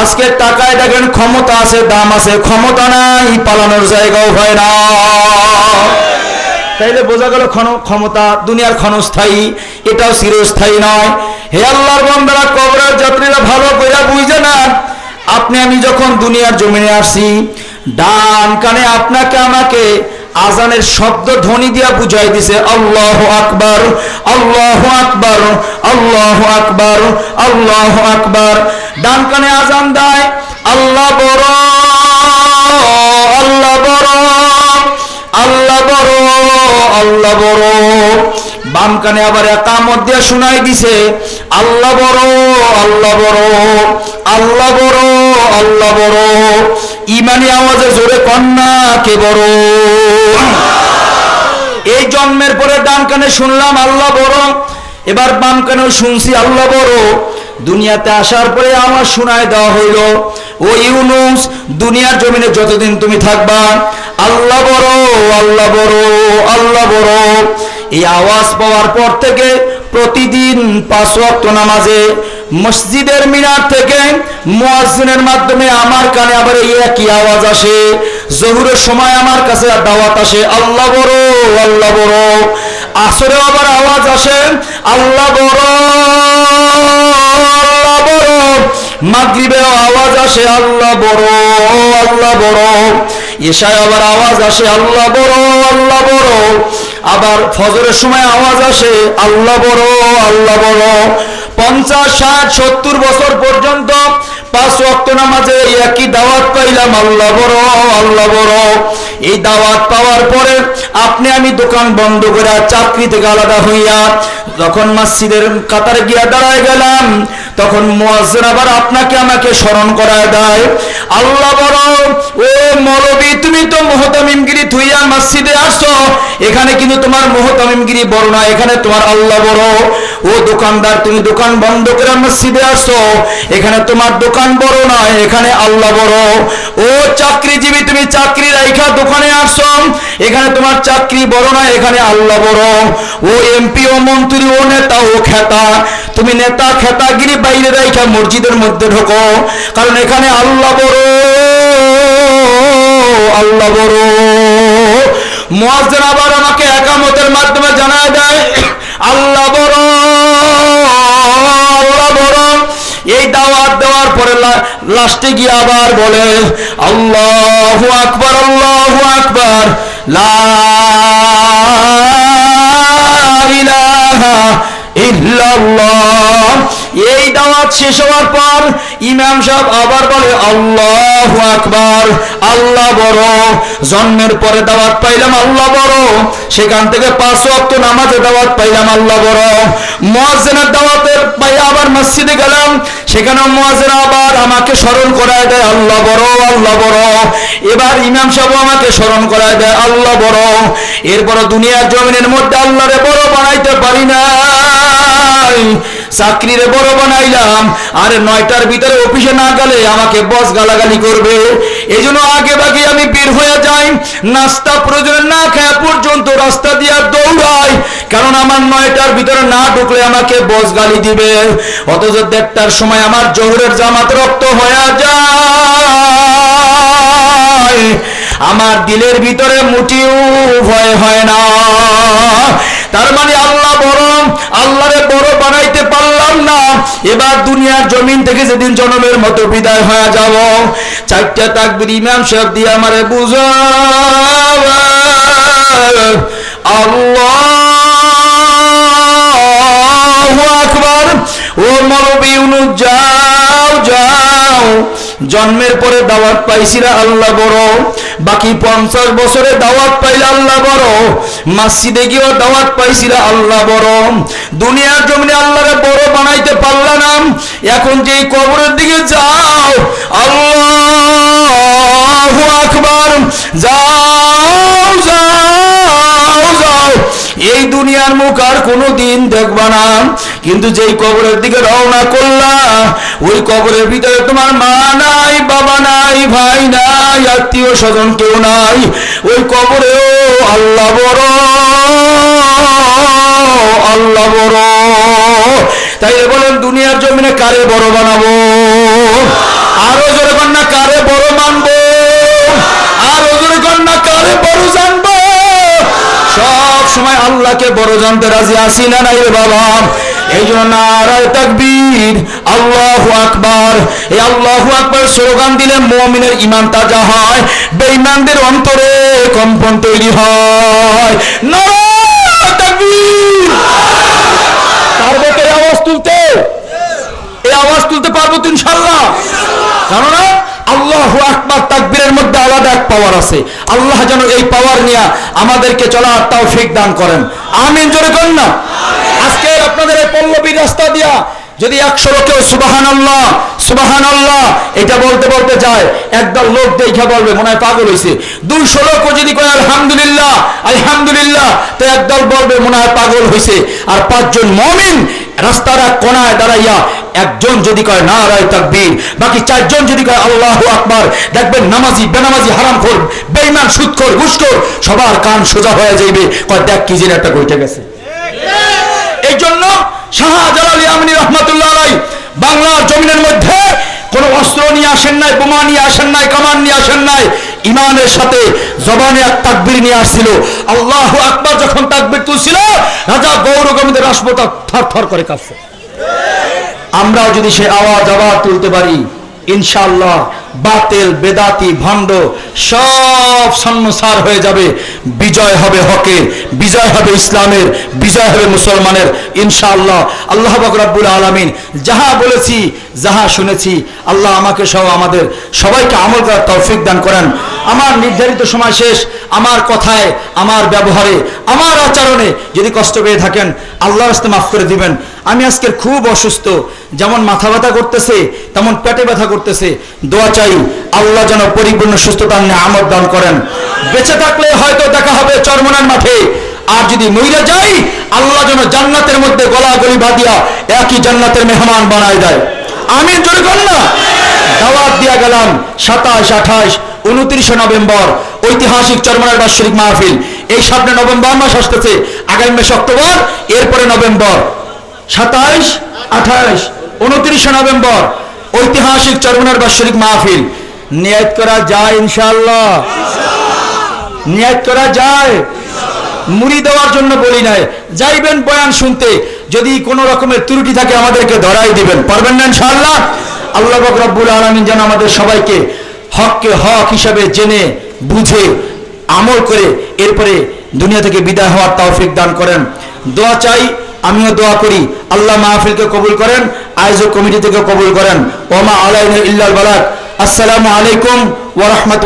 আজকে টাকায় দেখেন ক্ষমতা আছে, দাম আছে, ক্ষমতা নাই, পালানোর জায়গাও হয় না। তাইলে বোঝা গেল ক্ষমতা দুনিয়ার ক্ষণস্থায়ী, এটাও চিরস্থায়ী নয়। হে আল্লাহর বন্দারা, কবরের যাত্রীরা ভালো করে বুঝে না আপনি আমি যখন দুনিয়ার জমিনে আসছি, ডান কানে আপনাকে আমাকে আজানের শব্দ ধ্বনি দিয়া বুঝাই দিছে, আল্লাহ আকবার আল্লাহ আকবার আল্লাহ আকবার আল্লাহ আকবার। ডান কানে আজান দেয়, আল্লাহ বড় আল্লাহ বড় আল্লাহ বড় আল্লাহ বড়। বাম কানে আবার একামত দিয়া শুনাই দিছে, আল্লাহ বড় আল্লাহ বড় আল্লাহ বড় আল্লাহ বড়। ইমানি আওয়াজে জোরে কন্যা কে বড়। এই জন্মের পরে ডান কানে শুনলাম, আল্লাহ বড়। এবার বাম কানেও শুনছি, আল্লাহ বড়। দুনিয়াতে আসার পরে আমার শোনায় দেওয়া হইল, ও ইউনুস, দুনিয়ার জমিনে যতদিন তুমি থাকবা, আল্লাহ বড় আল্লাহ বড় আল্লাহ বড়। এই আওয়াজ পাওয়ার পর থেকে প্রতিদিন পাঁচ ওয়াক্ত নামাজে মসজিদের মিনার থেকে মুয়াজ্জিনের মাধ্যমে আমার কানে আবার এই একই আওয়াজ আসে। জহুরের সময় আমার কাছে দাওয়াত আসে, আল্লাহ বড় আল্লাহ বড়। আসরে আবার আওয়াজ আসে, আল্লাহ বড় আল্লাহ বড়। মাগরিবেও আওয়াজ আসে, আল্লাহ বড় আল্লাহ বড়। এশায় আবার আওয়াজ আসে, আল্লাহ বড় আল্লাহ বড়। আবার ফজরের সময় আওয়াজ আসে, আল্লাহ বড় আল্লাহ বড়। পঞ্চাশ, ষাট, সত্তর বছর পর্যন্ত পাঁচ ওয়াক্ত নামাজে একই দাওয়াত পাইলাম, আল্লাহ বড় আল্লাহ বড়। এই দাওয়াত পাওয়ার পরে আপনি আমি দোকান বন্ধ করে চাকরি থেকে আলাদা হইয়া যখন মসজিদের কাতারে গিয়া দাঁড়ায় গেলাম, তখন মুয়াজ্জিন আবার আপনাকে আমাকে স্মরণ করায় দেয়, আল্লাহ বড়, ও মৌলবী, তুমি তো মোহতামিমগিরি থুইয়া মসজিদে আসছো এখানে কিন্তু তোমার মোহতামিমগিরি বড় না, এখানে তোমার আল্লাহ বড়। ও দোকানদার, তুমি দোকান বন্ধ করে মসজিদে আসো। এখানে তোমার দোকান বড় নয়, এখানে আল্লাহ বড়। ও চাকরিজীবী, তুমি চাকরি রাইখা দোকানে আসো। এখানে তোমার চাকরি বড় নয়, এখানে আল্লাহ বড়। ও এমপি, ও মন্ত্রী, ও নেতা, ও খেতা। তুমি নেতা, খেতাগিরি বাইরে রাইখা মসজিদের মধ্যে ঢোকো। কারণ এখানে আল্লাহ বড়। আল্লাহ বড়। মুয়াজ্জিন আবার আমাকে একামতের মাধ্যমে জানায় দেয়, আল্লাহ বড়। এই দাওয়াত দেওয়ার পরে লাস্টে গিয়ে আবার বলে, আল্লাহ আকবর আল্লাহ আকবর এই দাওয়াত শেষ হওয়ার পর ইমাম সাহেব আবার বলে, আল্লাহ আকবার, আল্লাহ বড়। জন্মের পরে দাওয়াত পাইলাম, আল্লাহ বড়। সেখান থেকে পাঁচ নামাজে দাওয়াত পাইলাম, আল্লাহ বড়। দাওয়াতের পাই আবার মসজিদে গেলাম সেখানে মুয়াজ্জিন আবার আমাকে স্মরণ করায় দেয়, আল্লাহ বড় আল্লাহ বড়। এবার ইমাম সাহেব আমাকে স্মরণ করায় দেয়, আল্লাহ বড়। এরপর দুনিয়ার জমিনের মধ্যে আল্লাহরে বড় বানাইতে পারি না চাকরিরে বড় বানাইলাম, আর নয়টার ভিতরে অফিসে না গেলে আমাকে বস গালাগালি করবে। এই জন্য আগে বাগে আমি বের হয়ে যাই, নাস্তা প্রয়োজনে না খাওয়া পর্যন্ত রাস্তা দিয়ে দৌড়াই, কারণ আমার নয়টার ভিতরে না ঢুকলে আমাকে বস গালি দিবে। অথচ দেড়টার সময় আমার জোহরের জামাত রক্ত হয়ে যায়। আমার দিলের ভিতরে মুটিও ভয় হয় না। তার মানে আল্লাহ বড়, আল্লাহরে বড় বানাইতে পারলাম না। এবার দুনিয়ার জমিন থেকে যেদিন জনমের মতো বিদায় হয়ে যাব, চারটা তাকবির ইমাম সাহেব দিয়ে আমারে বুঝা আল্লাহু আকবার। ও যাও যাও জন্মের পরে দাওয়াত পাইছিলা আল্লাহ বড়। বাকি পঞ্চাশ বছরে দাওয়াত পাইলে আল্লাহ বড়। মসজিদে গিয়েও দাওয়াত পাইছিলা আল্লাহ বড়। দুনিয়ার জমিনে আল্লাহরে বড় বানাইতে পারলা না। এখন যে কবরের দিকে যাও, আল্লাহ আকবার, যাও। এই দুনিয়ার মুখ আর কোনো দিন দেখবা না। কিন্তু যেই কবরের দিকে রওনা করলা, ওই কবরের ভিতরে তোমার মা নাই, বাবা নাই, ভাই নাই, আত্মীয় স্বজন কেউ নাই। ওই কবরেও আল্লাহ বড় আল্লাহ বড়। তাই বলেন, দুনিয়ার জমিনে কারে বড় বানাবো? আল্লাহকে বড় জানতে রাজি আসি না নাই রে বাবা? এই জন্য নারায় তাকবীর। আল্লাহু আকবার। এই আল্লাহু আকবার স্লোগান দিলে মুমিনের ঈমান তাজা হয় বেঈমানদের অন্তরে কম্পন তৈরি হয়। নারায় তাকবীর। পারব তো আওয়াজ তুলতে? এই আওয়াজ তুলতে পারব তো ইনশাল্লাহ জানো না আল্লাহু আকবার তাকবীরের মধ্যে আলাদা এক পাওয়ার আছে। আল্লাহ যেন এই পাওয়ার নিয়ে আমাদেরকে চলার তৌফিক দান করেন। আমিন, জোরে করেন না। আজকে আপনাদের এই পল্লবী রাস্তা দিয়া যদি একশো লোকেও সুবাহান আল্লাহ সুবাহান আল্লাহ এটা বলতে বলতে যায়, একদল লোক দেখে বলবে, মনে হয় পাগল হয়েছে দুইশো লোকও যদি কয়, আলহামদুলিল্লাহ আলহামদুলিল্লাহ তো একদল বলবে, মনে হয় পাগল হয়েছে আর পাঁচজন মমিন রাস্তার এক কোনায় দাঁড়াইয়া একজন যদি কয়, না রায় তাকবীর। বাকি চারজন যদি কয়, আল্লাহ আকবার। দেখবেন নামাজি, বেনামাজি হারাম খোর বেইমান সুৎখোর ঘুষখোর, সবার কান সোজা হয়ে যাইবে। কয়, দেখ কি যেন একটা কইটে গেছে। এই জন্য শাহজালালী আমিনী রহমতুল্লাহ আলাই বাংলার জমিনের মধ্যে কোনো অস্ত্র নিয়ে আসেন নাই, বোমা নিয়ে আসেন নাই, কামান নিয়ে আসেন নাই। ইমানের সাথে জবানে এক তাকবির নিয়ে আসছিল। আল্লাহ আকবার যখন তাকবির তুলছিল, রাজা গৌরগমিদের রাষ্ট্রপতি থর থর করে কাঁপছে। আমরাও যদি সে আওয়াজ আবার তুলতে পারি ইনশাল্লাহ বাতেল, বেদাতি, ভণ্ড সব সন্ন্যসার হয়ে যাবে। বিজয় হবে হকের বিজয় হবে ইসলামের, বিজয় হবে মুসলমানের, ইনশাআল্লাহ। আল্লাহ বকরাবুল আলমিন যাহা বলেছি, যাহা শুনেছি, আল্লাহ আমাকে সহ আমাদের সবাইকে আমল করার তৌফিক দান করেন। আমার নির্ধারিত সময় শেষ, আমার কথায়, আমার ব্যবহারে, আমার আচরণে যদি কষ্ট পেয়ে থাকেন আল্লাহ রাস্তে মাফ করে দিবেন। আমি আজকের খুব অসুস্থ, যেমন মাথা ব্যথা করতেছে, তেমন পেটে ব্যথা করতেছে। দোয়া চাই, আল্লাহ যেন পরিপূর্ণ সুস্থতা নিয়ে আমদ দান করেন। বেঁচে থাকলে হয়তো দেখা হবে চরমনার মাঠে। আর যদি মইরা যাই, আল্লাহ যেন জান্নাতের মধ্যে গলা গলি বাঁধিয়া একই জান্নাতের মেহমান বানায় দেয়। আমি জোরে না? দাওয়াত দিয়া গেলাম, সাতাশ, আঠাশ উনত্রিশে নভেম্বর, ঐতিহাসিক চরমনার বাৎসরিক মাহফিল। এই সামনে নভেম্বর মাস আসতেছে, আগামী মাসে অক্টোবর, এরপরে নভেম্বর। সাতাইশ, আঠাইশ, উনত্রিশে নভেম্বর, ঐতিহাসিক চরমনার বাৎসরিক মাহফিল। নিয়ত করা যায় ইনশাল্লাহ নিয়ত করা যায়। মুড়ি দেওয়ার জন্য বলি নাই। যাইবেন বয়ান শুনতে, যদি কোনো রকমের ত্রুটি থাকে আমাদেরকে ধরাই দিবেন। পারবেন না ইনশাআল্লাহ? আল্লাহ পাক রব্বুল আলামিন যেন আমাদের সবাইকে হককে হক হিসাবে জেনে, বুঝে, আমল করে এরপরে দুনিয়া থেকে বিদায় হওয়ার তৌফিক দান করেন। দোয়া চাই, আমিও দোয়া করি, আল্লাহ মাহফিলকে কবুল করেন, আয়োজক কমিটি থেকে কবুল করেন। ওমা আলাইন ইল্লাল বালাক। আসসালামু আলাইকুম ওয়া রাহমাতুল্লাহ